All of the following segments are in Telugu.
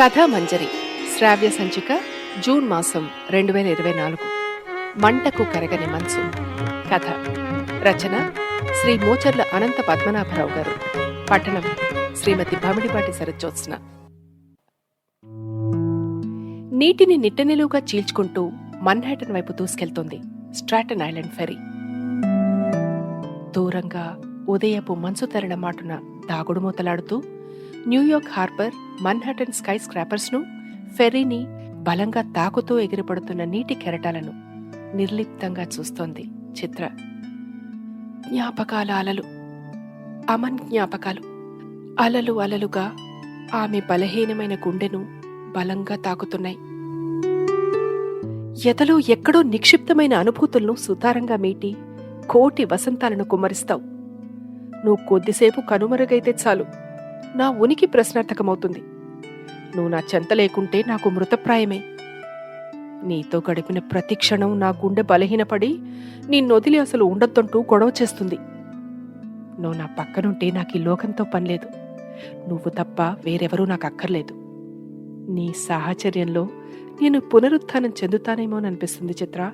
కథ మంజరి శ్రావ్య సంచిక జూన్ మాసం రెండు వేల ఇరవై నాలుగు. మంటకు కరగని మనసు. కథ. రచన శ్రీ మోచర్ల అనంత పద్మనాభరావు గారు. పట్టణం శ్రీమతి భమిడిపాటి సరజ్జోత్స్న నీటిని నిట్టనిలువుగా చీల్చుకుంటూ మన్హాటన్ వైపు దూసుకెళ్తోంది స్ట్రాటన్ ఐలాండ్ ఫెరీ దూరంగా ఉదయపు మంచు తరణ మాటున దాగుడు మూతలాడుతూ New York harbour Manhattan sky స్క్రాపర్స్ను ఫెర్రీని బలంగా తాకుతూ ఎగిరిపడుతున్న నీటి కెరటాలను నిర్లిప్తంగా చూస్తోంది చిత్ర. జ్ఞాపకాల అలలు. అమన్ జ్ఞాపకాలు. అలలు అలలుగా ఆమె బలహీనమైన గుండెను బలంగా తాకుతున్నాయి. ఎదలో ఎక్కడో నిక్షిప్తమైన అనుభూతులను సుతారంగా మీటి కోటి వసంతాలను కుమ్మరిస్తావు. నువ్వు కొద్దిసేపు కనుమరుగైతే చాలు. నా ఉనికి ప్రశ్నార్థకమవుతుంది. నువ్వు నా చెంత లేకుంటే నాకు మృతప్రాయమే. నీతో గడిపిన ప్రతి క్షణం నా గుండె బలహీనపడి నిన్నొదిలి అసలు ఉండొద్దంటూ గొడవ చేస్తుంది. నువ్వు నా పక్కనుంటే నాకు ఈ లోకంతో పనిలేదు నువ్వు తప్ప వేరెవరూ నాకు అక్కర్లేదు. నీ సాహచర్యంలో నేను పునరుత్థానం చెందుతానేమోననిపిస్తుంది చిత్ర.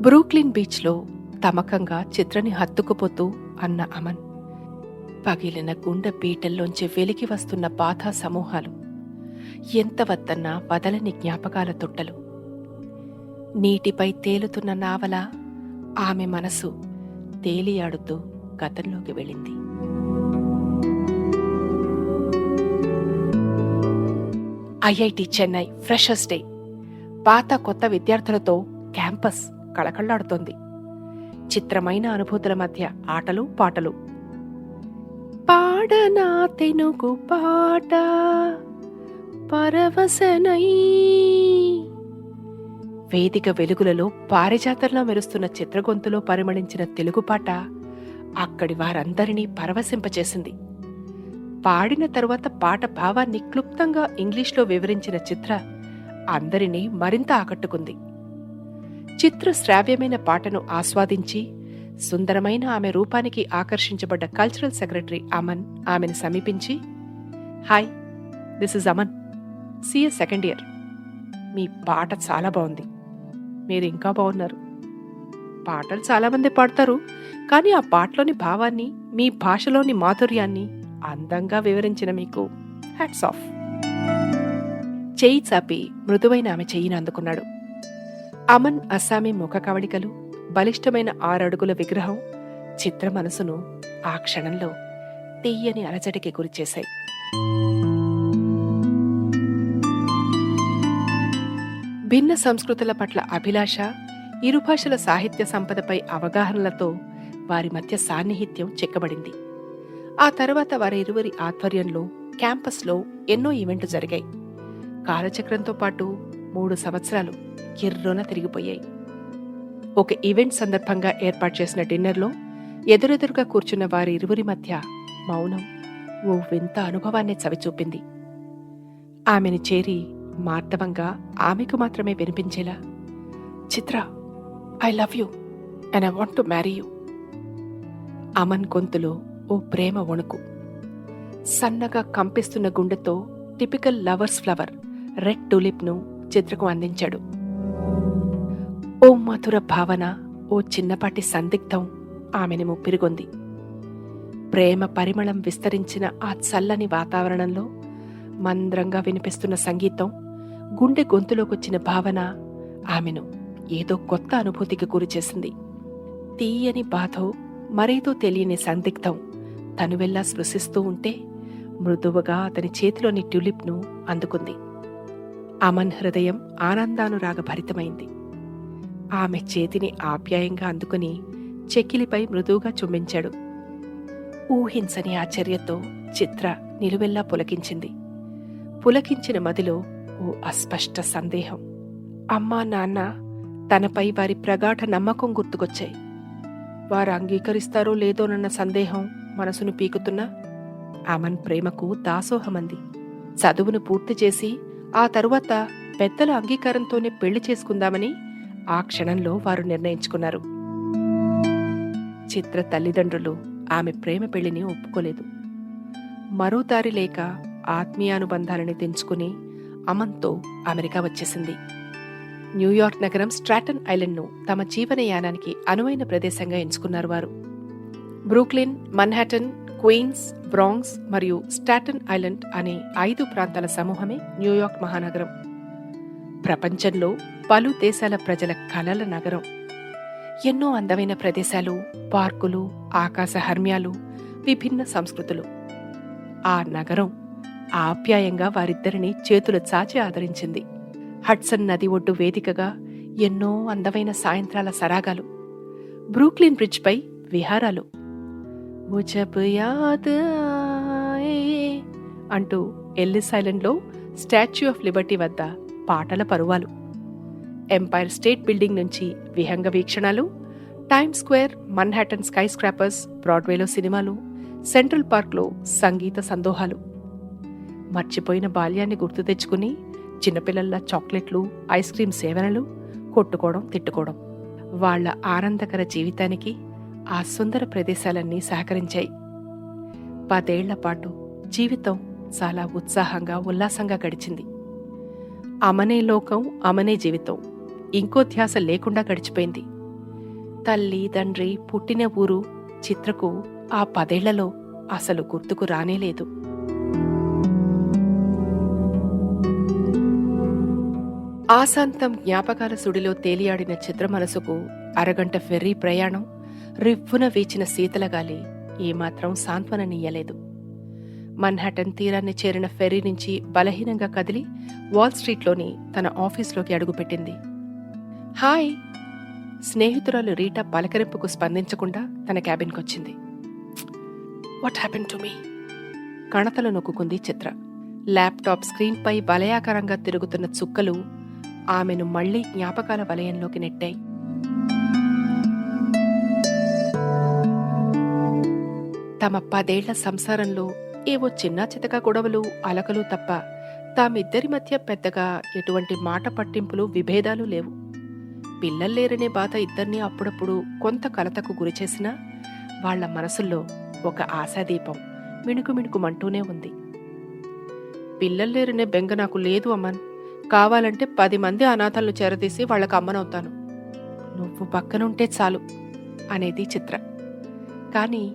బ్రూక్లిన్ బీచ్లో తమకంగా చిత్రని హత్తుకుపోతూ అన్న అమన్ పగిలిన గుండె పీటల్లోంచి వెలికి వస్తున్న బాధా సమూహాలు ఎంత వద్దన్నా వదలని జ్ఞాపకాల తొట్టలు. నీటిపై తేలుతున్న నావల ఆమె మనసు తేలియాడుతూ గతంలోకి వెళ్ళింది. IIT Chennai freshers day. పాత కొత్త విద్యార్థులతో క్యాంపస్ కళకళ్ళాడుతోంది. చిత్రమైన అనుభూతుల మధ్య ఆటలు పాటలు పాడనా తెనుగు పాట పరవశనై. వేదిక వెలుగులలో పారిజాతంలో మెరుస్తున్న చిత్రగొంతులో పరిమళించిన తెలుగు పాట అక్కడి వారందరినీ పరవశింపచేసింది. పాడిన తరువాత పాట భావాన్ని క్లుప్తంగా ఇంగ్లీష్లో వివరించిన చిత్ర అందరినీ మరింత ఆకట్టుకుంది. చిత్ర శ్రావ్యమైన పాటను ఆస్వాదించి సుందరమైన ఆమె రూపానికి ఆకర్షించబడ్డ కల్చరల్ సెక్రటరీ అమన్ ఆమెను సమీపించి hi this is Aman. CS second year మీ పాట చాలా బాగుంది. మీరు ఇంకా బాగున్నారు. పాటలు చాలామంది పాడతారు కానీ ఆ పాటలోని భావాన్ని మీ భాషలోని మాధుర్యాన్ని అందంగా వివరించిన మీకు హ్యాట్స్ ఆఫ్ చేయి చాపి మృదువైన ఆమె చెయ్యిని అందుకున్నాడు. అమన్ అస్సామీ ముఖ కవళికలు బలిష్టమైన ఆరడుగుల విగ్రహం చిత్ర మనసును ఆ క్షణంలో తీయని అలజడికి గురిచేశాయి. భిన్న సంస్కృతుల పట్ల అభిలాష ఇరు భాషల సాహిత్య సంపదపై అవగాహనలతో వారి మధ్య సాన్నిహిత్యం చెక్కబడింది. ఆ తర్వాత వారిరువురి ఆధ్వర్యంలో క్యాంపస్లో ఎన్నో ఈవెంట్లు జరిగాయి. కాలచక్రంతో పాటు మూడు సంవత్సరాలు కిర్రోన తిరిగిపోయాయి. ఒక ఈవెంట్ సందర్భంగా ఏర్పాటు చేసిన డిన్నర్లో ఎదురెదురుగా కూర్చున్న వారి ఇరువురి మధ్య మౌనం ఓ వింత అనుభవాన్ని చవిచూపింది. ఆమెను చేరి మార్ధవంగా ఆమెకు మాత్రమే వినిపించేలా Chitra I love you and I want to marry you Aman గొంతులో ఓ ప్రేమ వణుకు. సన్నగా కంపిస్తున్న గుండెతో టిపికల్ లవర్స్ ఫ్లవర్ రెడ్ టులిప్ను చిత్రకు అందించాడు. ఓ మధుర భావన ఓ చిన్నపాటి సందిగ్ధం ఆమెని ముప్పిరిగొంది. ప్రేమ పరిమళం విస్తరించిన ఆ చల్లని వాతావరణంలో మంద్రంగా వినిపిస్తున్న సంగీతం గుండె గొంతులోకొచ్చిన భావన ఆమెను ఏదో కొత్త అనుభూతికి గురిచేసింది తీయని బాధో మరేదో తెలియని సందిగ్ధం తనువెల్లా స్పృశిస్తూ ఉంటే మృదువుగా అతని చేతిలోని ట్యూలిప్ను అందుకుంది. అమన్ హృదయం ఆనందానురాగ భరితమైంది ఆమె చేతిని ఆప్యాయంగా అందుకుని చెక్కిలిపై మృదువుగా చుంబించాడు ఊహించని ఆశ్చర్యతో చిత్ర నిలువెల్లా పులకించింది. పులకించిన మదిలో ఓ అస్పష్ట సందేహం. అమ్మా నాన్న తనపై వారి ప్రగాఢ నమ్మకం గుర్తుకొచ్చాయి. వారు అంగీకరిస్తారో లేదోనన్న సందేహం మనసును పీకుతున్నా అమన్ ప్రేమకు దాసోహమంది. చదువును పూర్తి చేసి ఆ తరువాత పెద్దల అంగీకారంతోనే పెళ్ళి చేసుకుందామని ఆ క్షణంలో వారు నిర్ణయించుకున్నారు. చిత్ర తల్లిదండ్రులు ఆమె ప్రేమ పెళ్ళిని ఒప్పుకోలేదు. మరో దారి లేక ఆత్మీయానుబంధాలని తెంచుకుని అమన్తో అమెరికా వచ్చేసింది. న్యూయార్క్ నగరం స్ట్రాటన్ ఐలండ్ను తమ జీవనయానానికి అనువైన ప్రదేశంగా ఎంచుకున్నారు వారు. బ్రూక్లిన్ మన్హాటన్ క్వీన్స్ బ్రాంగ్స్ మరియు స్టాటన్ ఐలండ్ అనే ఐదు ప్రాంతాల సమూహమే న్యూయార్క్ మహానగరం. ప్రపంచంలో పలు దేశాల ప్రజల కలల నగరం. ఎన్నో అందమైన ప్రదేశాలు పార్కులు ఆకాశ హర్మ్యాలు విభిన్న సంస్కృతులు. ఆ నగరం ఆప్యాయంగా వారిద్దరిని చేతుల చాచి ఆదరించింది. హడ్సన్ నది ఒడ్డు వేదికగా ఎన్నో అందమైన సాయంత్రాల సరాగాలు. బ్రూక్లిన్ బ్రిడ్జ్పై విహారాలు. అంటూ ఎల్లిస్ ఐలండ్లో స్టాచ్యూ ఆఫ్ లిబర్టీ వద్ద పాటల పరువాలు. ఎంపైర్ స్టేట్ బిల్డింగ్ నుంచి విహంగ వీక్షణాలు time square Manhattan sky scrapers బ్రాడ్వేలో సినిమాలు సెంట్రల్ పార్క్లో సంగీత సందోహాలు. మర్చిపోయిన బాల్యాన్ని గుర్తు తెచ్చుకుని చిన్నపిల్లల చాక్లెట్లు ఐస్ క్రీం సేవనలు కొట్టుకోవడం తిట్టుకోవడం వాళ్ళ ఆనందకర జీవితానికి ఆ సుందర ప్రదేశాలన్నీ సహకరించాయి. పదేళ్ళ పాటు జీవితం చాలా ఉత్సాహంగా ఉల్లాసంగా గడిచింది. అమనే లోకం అమనే జీవితం. ఇంకో ధ్యాస లేకుండా గడిచిపోయింది. తల్లి తండ్రి పుట్టిన ఊరు చిత్రకు ఆ పదేళ్ళలో అసలు గుర్తుకు రానేలేదు ఆశాంతం జ్ఞాపకాల సుడిలో తేలియాడిన చిత్ర మనసుకు అరగంట ఫెర్రీ ప్రయాణం రివ్వున వీచిన శీతలగాలి ఏమాత్రం సాంత్వననీయలేదు మన్హాటన్ తీరాన్ని చేరిన ఫెర్రీ నుంచి బలహీనంగా కదిలి వాల్ స్ట్రీట్లోని తన ఆఫీస్లోకి అడుగుపెట్టింది. హాయ్! స్నేహితురాలు రీటా పలకరింపుకు స్పందించకుండా తన క్యాబిన్కొచ్చింది. వాట్ హ్యాపెన్ టు మీ కణతలు నొక్కుంది చిత్ర. ల్యాప్టాప్ స్క్రీన్పై వలయాకారంగా తిరుగుతున్న చుక్కలు ఆమెను మళ్ళీ జ్ఞాపకాల వలయంలోకి నెట్టాయి. తమ పదేళ్ళ సంసారంలో ఏవో చిన్న చితక గొడవలు అలకలు తప్ప తామిద్దరి మధ్య పెద్దగా ఎటువంటి మాట పట్టింపులు విభేదాలు లేవు. పిల్లల్లేరనే బాధ ఇద్దరినీ అప్పుడప్పుడు కొంత కలతకు గురిచేసినా వాళ్ళ మనసుల్లో ఒక ఆశాదీపం మిణుకు మిణుకుమంటూనే ఉంది. పిల్లల్లేరనే బెంగ నాకు లేదు అమ్మన్. కావాలంటే పది మంది అనాథలను చేరదీసి వాళ్ళకు అమ్మనవుతాను. నువ్వు పక్కనుంటే చాలు అనేది చిత్ర. కానీ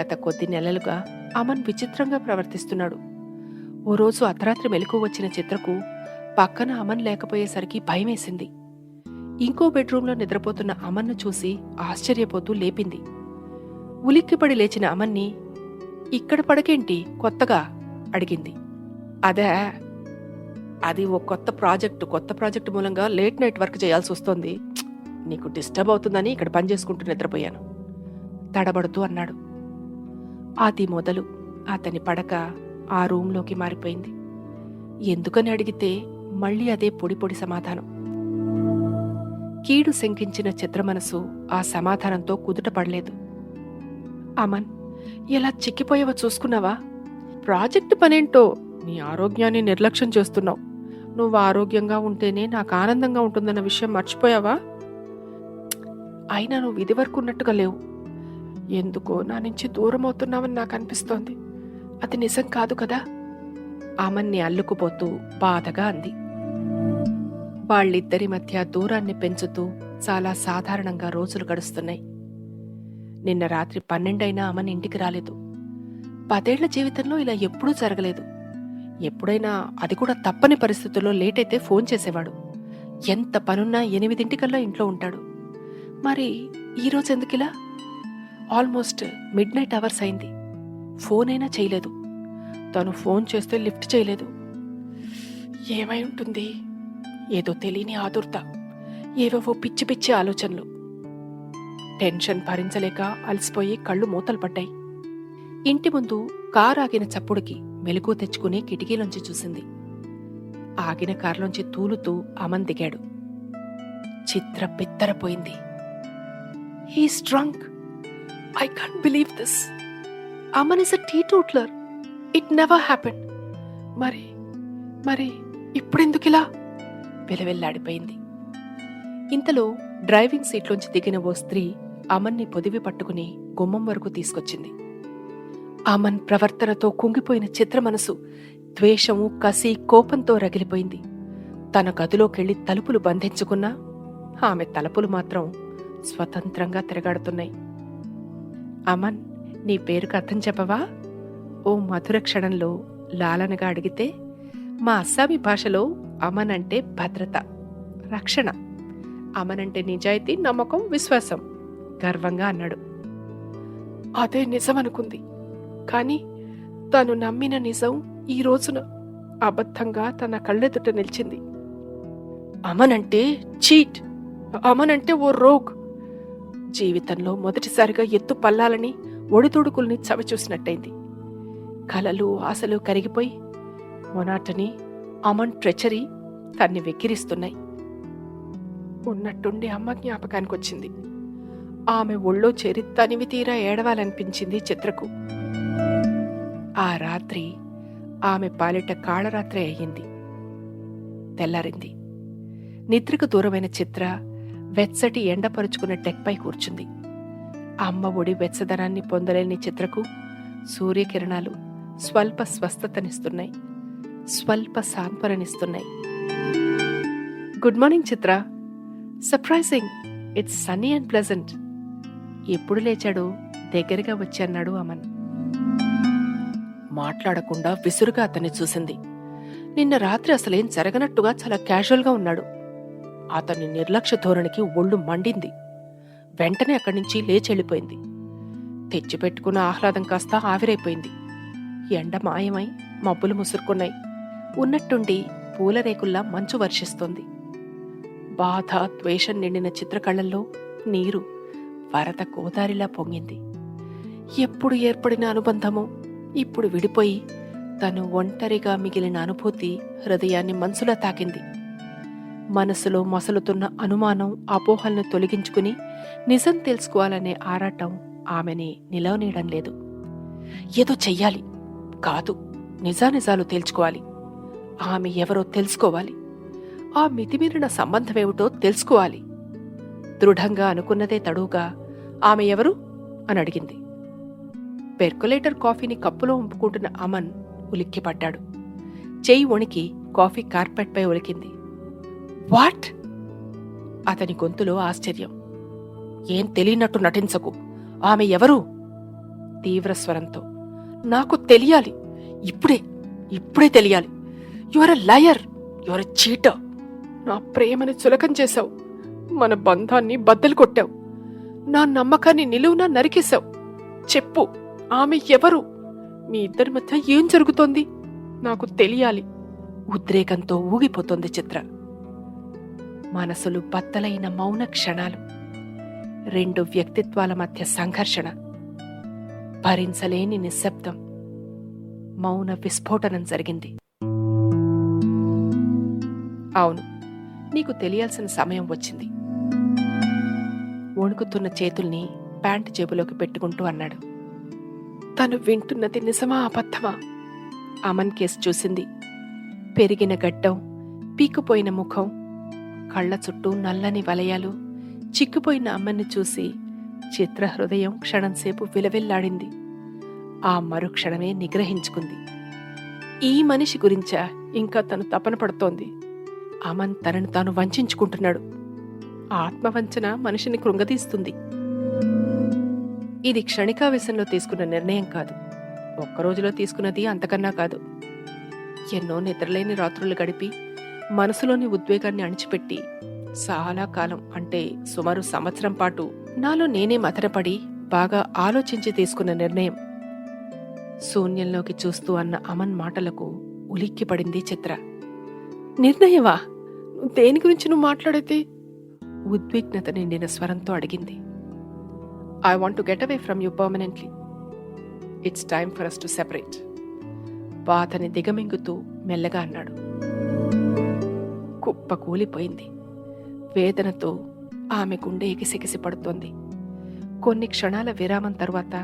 గత కొద్ది నెలలుగా అమన్ విచిత్రంగా ప్రవర్తిస్తున్నాడు. ఓ రోజు అర్ధరాత్రి మెలకు వచ్చిన చిత్రకు పక్కన అమన్ లేకపోయేసరికి భయమేసింది. ఇంకో బెడ్రూంలో నిద్రపోతున్న అమన్ను చూసి ఆశ్చర్యపోతూ లేపింది. ఉలిక్కిపడి లేచిన అమన్ని ఇక్కడ పడకేంటి? కొత్తగా? అడిగింది. అదే అది ఓ కొత్త ప్రాజెక్టు కొత్త ప్రాజెక్టు మూలంగా లేట్ నైట్ వర్క్ చేయాల్సి వస్తోంది. నీకు డిస్టర్బ్ అవుతుందని ఇక్కడ పనిచేసుకుంటూ నిద్రపోయాను తడబడుతూ అన్నాడు. అది మొదలు అతని పడక ఆ రూంలోకి మారిపోయింది. ఎందుకని అడిగితే మళ్ళీ అదే పొడి పొడి సమాధానం. కీడు శంకించిన చిత్రమనసు ఆ సమాధానంతో కుదుట పడలేదు. అమన్ ఎలా చిక్కిపోయావో చూసుకున్నావా? ప్రాజెక్టు పనేంటో నీ ఆరోగ్యాన్ని నిర్లక్ష్యం చేస్తున్నావు. నువ్వు ఆరోగ్యంగా ఉంటేనే నాకు ఆనందంగా ఉంటుందన్న విషయం మర్చిపోయావా? అయినా నువ్వు ఇది వరకు ఉన్నట్టుగా లేవు. ఎందుకో నా నుంచి దూరం అవుతున్నావని నాకు అనిపిస్తోంది. అది నిజం కాదు కదా? ఆమన్ని అల్లుకుపోతూ బాధగా అంది. వాళ్ళిద్దరి మధ్య దూరాన్ని పెంచుతూ చాలా సాధారణంగా రోజులు గడుస్తున్నాయి. నిన్న రాత్రి పన్నెండైనా అమన్ ఇంటికి రాలేదు. పదేళ్ళ జీవితంలో ఇలా ఎప్పుడూ జరగలేదు. ఎప్పుడైనా అది కూడా తప్పని పరిస్థితుల్లో లేట్ అయితే ఫోన్ చేసేవాడు. ఎంత పనున్నా ఎనిమిదింటికల్లా ఇంట్లో ఉంటాడు. మరి ఈరోజు ఎందుకిలా ఆల్మోస్ట్ మిడ్ నైట్ అవర్స్ అయింది. ఫోన్ అయినా చేయలేదు. తను ఫోన్ చేస్తే లిఫ్ట్ చేయలేదు. ఏమై ఉంటుంది? ఏదో తెలియని ఆదుర్త. ఏవేవో పిచ్చి పిచ్చి ఆలోచనలు. టెన్షన్ భరించలేక అలసిపోయి కళ్ళు మూతలు పడ్డాయి. ఇంటి ముందు కారు ఆగిన చప్పుడుకి మెలకు తెచ్చుకుని కిటికీలోంచి చూసింది. ఆగిన కారులోంచి తూలుతూ అమన్ దిగాడు. Chitra బిత్తరపోయింది. He drunk I can't believe this Aman is a teetotaller it never happen మరి మరి ఇప్పుడెందుకిలా వెలవెల్లాడిపోయింది. ఇంతలో డ్రైవింగ్ సీట్లోంచి దిగిన ఓ స్త్రీ అమన్ని పొదివి పట్టుకుని గుమ్మం వరకు తీసుకొచ్చింది. అమన్ ప్రవర్తనతో కుంగిపోయిన చిత్ర మనసు ద్వేషము కసి కోపంతో రగిలిపోయింది. తన గదిలోకెళ్ళి తలుపులు బంధించుకున్నా ఆమె తలుపులు మాత్రం స్వతంత్రంగా తిరగాడుతున్నాయి. అమన్ నీ పేరుకు అర్థం చెప్పవా? ఓ మధుర క్షణంలో లాలనగా అడిగితే మా అస్సామీ భాషలో అమన్ అంటే భద్రత రక్షణ. అమన్ అంటే నిజాయితీ నమ్మకం విశ్వాసం గర్వంగా అన్నాడు. అదే నిజం అనుకుంది కాని తను నమ్మిన నిజం ఈ రోజున అబద్ధంగా తన కళ్ళెదుట నిలిచింది. అమనంటే చీట్ అమనంటే ఓ రోగ్. జీవితంలో మొదటిసారిగా ఎత్తు పల్లాలని ఒడితొడుకుల్ని చవిచూసినట్టయింది కలలు ఆశలు కరిగిపోయి మొనాటని అమన్ ట్రెచరీ తన్ని వెక్కిరిస్తున్నాయి. ఉన్నట్టుండి అమ్మ జ్ఞాపకానికి వచ్చింది ఆమె ఒళ్ళో చేరి తనివి తీరా ఏడవాలనిపించింది చిత్రకు. ఆ రాత్రి ఆమె పాలిట కాళరాత్రి అయ్యింది. తెల్లారింది. నిద్రకు దూరమైన చిత్ర వెచ్చటి ఎండపరుచుకున్న టెక్పై కూర్చుంది. అమ్మ ఒడి వెచ్చదనాన్ని పొందలేని చిత్రకు సూర్యకిరణాలు స్వల్ప స్వస్థతనిస్తున్నాయి. స్వల్ప సాంత్వననిస్తున్నాయి good morning Chitra. Surprising. It's sunny and pleasant. ఎప్పుడు లేచాడు? దగ్గరగా వచ్చి అన్నాడు అమన్. మాట్లాడకుండా విసురుగా అతన్ని చూసింది. నిన్న రాత్రి అసలేం జరగనట్టుగా చాలా క్యాజువల్గా ఉన్నాడు. అతని నిర్లక్ష్య ధోరణికి ఒళ్ళు మండింది. వెంటనే అక్కడి నుంచి లేచెళ్ళిపోయింది తెచ్చిపెట్టుకున్న ఆహ్లాదం కాస్త ఆవిరైపోయింది. ఎండ మాయమై మబ్బులు ముసురుకున్నాయి. ఉన్నట్టుండి పూలరేకుల్లా మంచు వర్షిస్తోంది. బాధ ద్వేషం నిండిన చిత్రకళల్లో నీరు వరద గోదారిలా పొంగింది. ఎప్పుడు ఏర్పడిన అనుబంధము ఇప్పుడు విడిపోయి తను ఒంటరిగా మిగిలిన అనుభూతి హృదయాన్ని మనసులా తాకింది. మనసులో మసలుతున్న అనుమానం అపోహలను తొలగించుకుని నిజం తెలుసుకోవాలనే ఆరాటం ఆమెని నిలవనీయడం లేదు. ఏదో చెయ్యాలి. కాదు. నిజానిజాలు తేల్చుకోవాలి. ఆమె ఎవరో తెలుసుకోవాలి. ఆ మితిమీరిన సంబంధమేమిటో తెలుసుకోవాలి. దృఢంగా అనుకున్నదే తడువుగా ఆమె ఎవరు? అని అడిగింది. పెర్కులేటర్ కాఫీని కప్పులో ఉంపుకుంటున్న అమన్ ఉలిక్కిపడ్డాడు. చెయ్యి వణికి కాఫీ కార్పెట్పై ఉలికింది. వాట్? అతని గొంతులో ఆశ్చర్యం. ఏం తెలియనట్టు నటించకు. ఆమె ఎవరు? తీవ్ర స్వరంతో. నాకు తెలియాలి. ఇప్పుడే ఇప్పుడే తెలియాలి. యువర్ లయర్ యువర్ చీటర్ నా ప్రేమని చులకం చేశావు. మన బంధాన్ని బద్దలు కొట్టావు. నా నమ్మకాన్ని నిలువునా నరికేశావు. చెప్పు ఆమె ఎవరు? మీ ఇద్దరి మధ్య ఏం జరుగుతోంది? నాకు తెలియాలి. ఉద్రేకంతో ఊగిపోతోంది చిత్ర. మనసులు బద్దలైన మౌన క్షణాలు. రెండు వ్యక్తిత్వాల మధ్య సంఘర్షణ. భరించలేని నిశ్శబ్దం. మౌన విస్ఫోటనం జరిగింది. అవును నీకు తెలియాల్సిన సమయం వచ్చింది. వణుకుతున్న చేతుల్ని ప్యాంట్ జేబులోకి పెట్టుకుంటూ అన్నాడు. తను వింటున్నది నిజమా అబద్ధమా? అమన్ కేసు చూసింది. పెరిగిన గడ్డం పీకుపోయిన ముఖం కళ్ళ చుట్టూ నల్లని వలయాలు. చిక్కుపోయిన అమ్మని చూసి చిత్ర హృదయం క్షణంసేపు విలవిల్లాడింది. ఆ మరుక్షణమే నిగ్రహించుకుంది. ఈ మనిషి గురించా ఇంకా తను తపన పడుతోంది. అమన్ తనను తాను వంచుకుంటున్నాడు. ఆత్మవంచన మనిషిని కృంగతీస్తుంది ఇది క్షణికావేశంలో తీసుకున్న నిర్ణయం కాదు. ఒక్క రోజులో తీసుకున్నది అంతకన్నా కాదు. ఎన్నో నిద్రలేని రాత్రులు గడిపి మనసులోని ఉద్వేగాన్ని అణిచిపెట్టి చాలా కాలం అంటే సుమారు సంవత్సరం పాటు నాలో నేనే మతరపడి బాగా ఆలోచించి తీసుకున్న నిర్ణయం. శూన్యంలోకి చూస్తూ అన్న అమన్ మాటలకు ఉలిక్కిపడింది చిత్ర. నిర్ణయమా? దేని గురించి నువ్వు మాట్లాడితే ఉద్విగ్నత నిండిన స్వరంతో అడిగింది. I want to get away from you permanently it's time for us to separate పాతని దిగమింగుతూ మెల్లగా అన్నాడు. కుప్ప కూలిపోయింది. వేదనతో ఆమె గుండె ఎగిసెగిసి పడుతోంది. కొన్ని క్షణాల విరామం తరువాత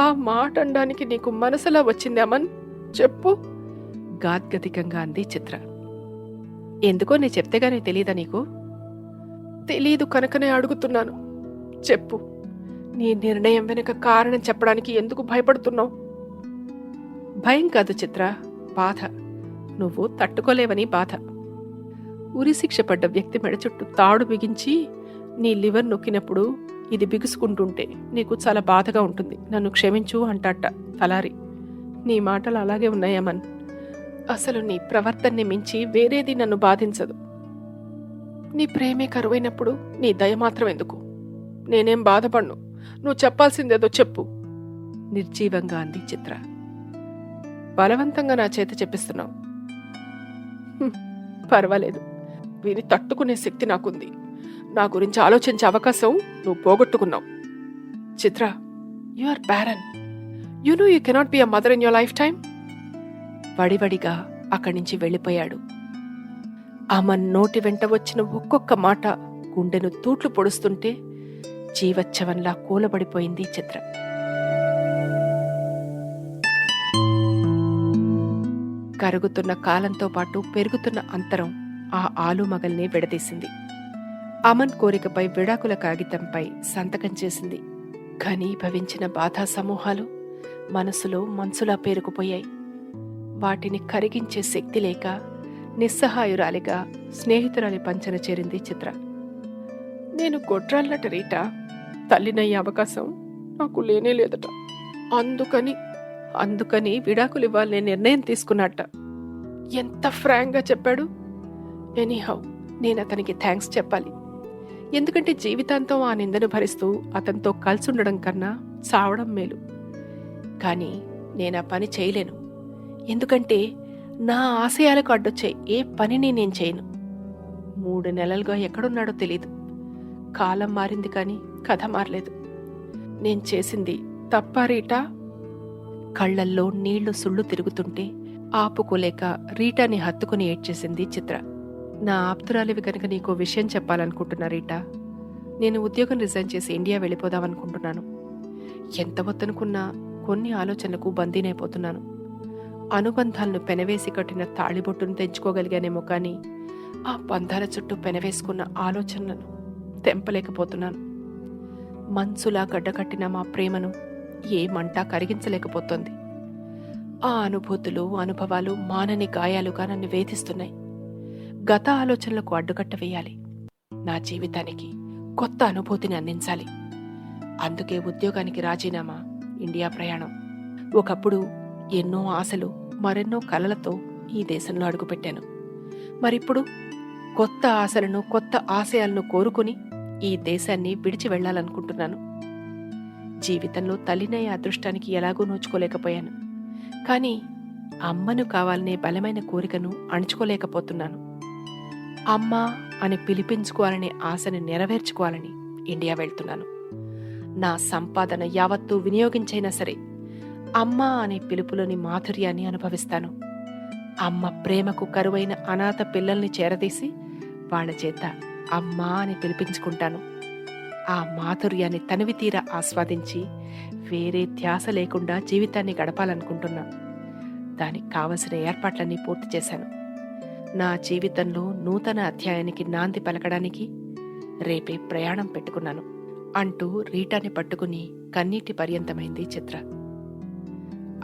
ఆ మాట అనడానికి నీకు మనసులా వచ్చింది అమన్? చెప్పు. గాద్గదికంగా అంది చిత్ర. ఎందుకో నీ చెప్తే గానీ తెలియదా నీకు? తెలీదు కనుకనే అడుగుతున్నాను. చెప్పు. నీ నిర్ణయం వెనుక కారణం చెప్పడానికి ఎందుకు భయపడుతున్నావు? భయం కాదు చిత్ర. బాధ. నువ్వు తట్టుకోలేవని బాధ. ఉరిశిక్ష పడ్డ వ్యక్తి మెడ చుట్టూ తాడు బిగించి నీ లివర్ నొక్కినప్పుడు ఇది బిగుసుకుంటుంటే నీకు చాలా బాధగా ఉంటుంది. నన్ను క్షమించు అంటాట తలారి. నీ మాటలు అలాగే ఉన్నాయమన్ అసలు నీ ప్రవర్తనని మించి వేరేది నన్ను బాధించదు. నీ ప్రేమే కరువైనప్పుడు నీ దయ మాత్రం ఎందుకు? నేనేం బాధపడ్ను? నువ్వు చెప్పాల్సిందేదో చెప్పు. నిర్జీవంగా అంది చిత్ర. బలవంతంగా నా చేత చెప్పిస్తున్నావు. పర్వాలేదు. విని తట్టుకునే శక్తి నాకుంది. నా గురించి ఆలోచించే అవకాశం నువ్వు పోగొట్టుకున్నావు. Chitra you are barren you know you cannot be a mother in your life time వడివడిగా అక్కడి నుంచి వెళ్ళిపోయాడు. ఆమె నోటి వెంట వచ్చిన ఒక్కొక్క మాట గుండెను తూట్లు పొడుస్తుంటే జీవచ్చవంలా కూలబడిపోయింది చిత్ర. కరుగుతున్న కాలంతో పాటు పెరుగుతున్న అంతరం ఆ ఆలుమగల్ని విడదీసింది. అమన్ కోరికపై విడాకుల కాగితంపై సంతకం చేసింది. ఘనీభవించిన బాధా సమూహాలు మనసులో మనసులా పేరుకుపోయాయి. వాటిని కరిగించే శక్తి లేక నిస్సహాయురాలిగా స్నేహితురాలి పంచన చేరింది చిత్ర. నేను గొడ్రాలట రీటా. తల్లినయ్యే అవకాశం నాకు లేనే లేదట. అందుకని అందుకని విడాకులు ఇవ్వాలనే నిర్ణయం తీసుకున్నట్ట. ఎంత ఫ్రాంక్గా చెప్పాడు? ఎనీహౌ నేను అతనికి థ్యాంక్స్ చెప్పాలి. ఎందుకంటే జీవితాంతం ఆ నిందను భరిస్తూ అతనితో కలిసి ఉండడం కన్నా చావడం మేలు. కానీ నేను ఆ పని చేయలేను. ఎందుకంటే నా ఆశయాలకు అడ్డొచ్చే ఏ పనిని నేను చేయను. మూడు నెలలుగా ఎక్కడున్నాడో తెలీదు. కాలం మారింది కానీ కథ మారలేదు. నేను చేసింది తప్ప రీటా కళ్ళల్లో నీళ్ళు సుళ్ళు తిరుగుతుంటే ఆపుకోలేక రీటాని హత్తుకుని ఏడ్చేసింది చిత్ర. నా ఆప్తురాలివి కనుక నీకు విషయం చెప్పాలనుకుంటున్నా రీటా. నేను ఉద్యోగం రిజైన్ చేసి ఇండియా వెళ్ళిపోదామనుకుంటున్నాను. ఎంత వద్దనుకున్నా కొన్ని ఆలోచనలకు బందీనైపోతున్నాను. అనుబంధాలను పెనవేసి కట్టిన తాళిబొట్టును తెంచుకోగలిగానేమో కానీ ఆ బంధాల చుట్టూ పెనవేసుకున్న ఆలోచనలను తెంపలేకపోతున్నాను. మనసులా గడ్డకట్టిన మా ప్రేమను ఏమంటా కరిగించలేకపోతుంది కరిగించలేకపోతోంది. ఆ అనుభూతులు అనుభవాలు మానని గాయాలుగా నన్ను వేధిస్తున్నాయి. గత ఆలోచనలకు అడ్డుకట్ట వేయాలి. నా జీవితానికి కొత్త అనుభూతిని అందించాలి. అందుకే ఉద్యోగానికి రాజీనామా ఇండియా ప్రయాణం. ఒకప్పుడు ఎన్నో ఆశలు మరెన్నో కలలతో ఈ దేశంలో అడుగుపెట్టాను. మరిప్పుడు కొత్త ఆశలను కొత్త ఆశయాలను కోరుకుని ఈ దేశాన్ని విడిచి వెళ్ళాలనుకుంటున్నాను. జీవితంలో తల్లినయ్యే అదృష్టానికి ఎలాగూ నోచుకోలేకపోయాను. కానీ అమ్మను కావాలనే బలమైన కోరికను అణుచుకోలేకపోతున్నాను. అమ్మ అని పిలిపించుకోవాలనే ఆశని నెరవేర్చుకోవాలని ఇండియా వెళ్తున్నాను. నా సంపాదన యావత్తూ వినియోగించైనా సరే అమ్మ అనే పిలుపులోని మాధుర్యాన్ని అనుభవిస్తాను. అమ్మ ప్రేమకు కరువైన అనాథ పిల్లల్ని చేరదీసి వాళ్ళ చేత అమ్మా అని పిలిపించుకుంటాను. ఆ మాధుర్యాన్ని తనివి తీరా ఆస్వాదించి వేరే ధ్యాస లేకుండా జీవితాన్ని గడపాలనుకుంటున్నా. దానికి కావలసిన ఏర్పాట్లన్నీ పూర్తి చేశాను. నా జీవితంలో నూతన అధ్యాయానికి నాంది పలకడానికి రేపే ప్రయాణం పెట్టుకున్నాను అంటూ రీటాని పట్టుకుని కన్నీటి పర్యంతమైంది చిత్ర.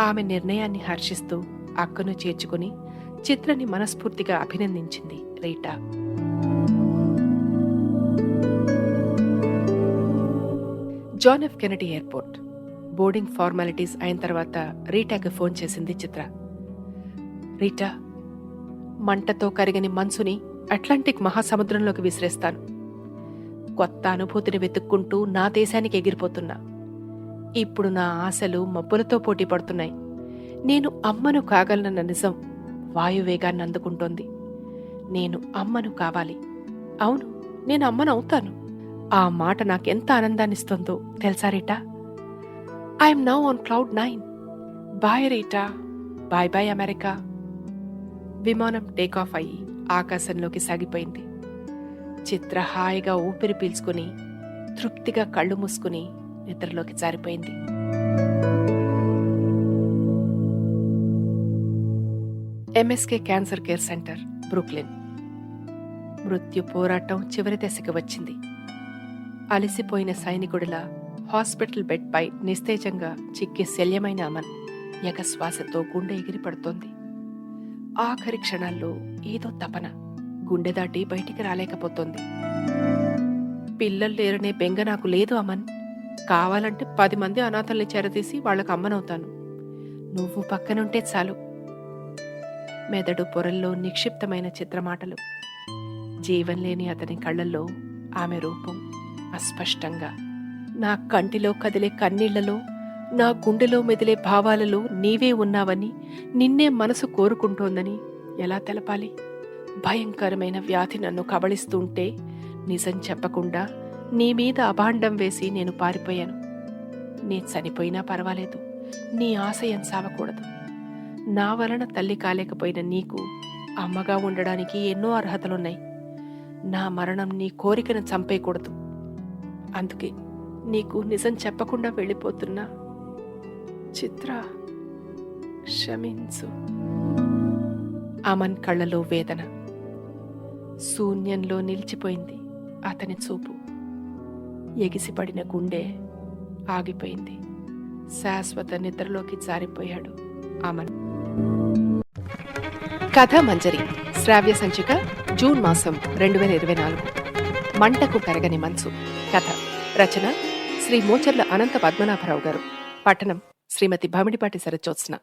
ఆమె నిర్ణయాన్ని హర్షిస్తూ అక్కను చేర్చుకుని చిత్రని మనస్ఫూర్తిగా అభినందించింది Rita. John F Kennedy airport. Boarding formalities అయిన తర్వాత రీటాకి ఫోన్ చేసింది చిత్ర. రీటా మంటతో కరిగని మనసుని అట్లాంటిక్ మహాసముద్రంలోకి విసిరేస్తాను. కొత్త అనుభూతిని వెతుక్కుంటూ నా దేశానికి ఎగిరిపోతున్నా. ఇప్పుడు నా ఆశలు మబ్బులతో పోటీ పడుతున్నాయి. నేను అమ్మను కాగలనన్న నిజం వాయువేగాన్ని అందుకుంటోంది. నేను అమ్మను కావాలి. అవును నేను అమ్మను అవుతాను. ఆ మాట నాకెంత ఆనందాన్నిస్తుందో తెలుసా Rita? I'm now on cloud nine. Bye Rita. Bye bye America. విమానం టేకాఫ్ అయ్యి ఆకాశంలోకి సాగిపోయింది. చిత్ర హాయిగా ఊపిరి పీల్చుకుని తృప్తిగా కళ్ళు మూసుకుని నిద్రలోకి జారిపోయింది. MSK cancer care centre Brooklyn. మృత్యు పోరాటం చివరి దశకి వచ్చింది. అలసిపోయిన సైనికుడిలా హాస్పిటల్ బెడ్పై నిస్తేజంగా చిక్కి శల్యమైన అమన్ ఎగశ్వాసతో గుండె ఎగిరిపడుతోంది. ఆఖరి క్షణాల్లో ఏదో తపన. గుండె దాటి బయటికి రాలేకపోతోంది. పిల్లలు లేరనే బెంగ నాకు లేదు అమన్. కావాలంటే పది మంది అనాథల్ని చెరతీసి వాళ్ళకు అమ్మనవుతాను. నువ్వు పక్కనుంటే చాలు. మెదడు పొరల్లో నిక్షిప్తమైన చిత్రమాటలు. జీవం లేని అతని కళ్ళల్లో ఆమె రూపం అస్పష్టంగా. నా కంటిలో కదిలే కన్నీళ్ళలో నా గుండెలో మెదిలే భావాలలో నీవే ఉన్నావని నిన్నే మనసు కోరుకుంటోందని ఎలా తెలపాలి? భయంకరమైన వ్యాధి నన్ను కబళిస్తుంటే నిజం చెప్పకుండా నీ మీద అభాండం వేసి నేను పారిపోయాను. నీ చనిపోయినా పర్వాలేదు. నీ ఆశయం సావకూడదు. నా వలన తల్లి కాలేకపోయిన నీకు అమ్మగా ఉండడానికి ఎన్నో అర్హతలున్నాయి. నా మరణం నీ కోరికను చంపేయకూడదు అందుకే నీకు నిజం చెప్పకుండా వెళ్ళిపోతున్నా చిత్ర క్షమించు. అమన్ కళ్ళలో వేదన. శూన్యంలో నిలిచిపోయింది అతని చూపు. ఎగిసిపడిన గుండె ఆగిపోయింది. శాశ్వత నిద్రలోకి జారిపోయాడు అమన్. కథ మంజరి. శ్రావ్య సంచిక జూన్ మాసం రెండు వేల ఇరవై నాలుగు. మంటకు కరగని మనసు కథ రచన శ్రీ మోచర్ల అనంత పద్మనాభరావు గారు. పట్టణం శ్రీమతి భమిడిపాటి సరజ్జోత్స్న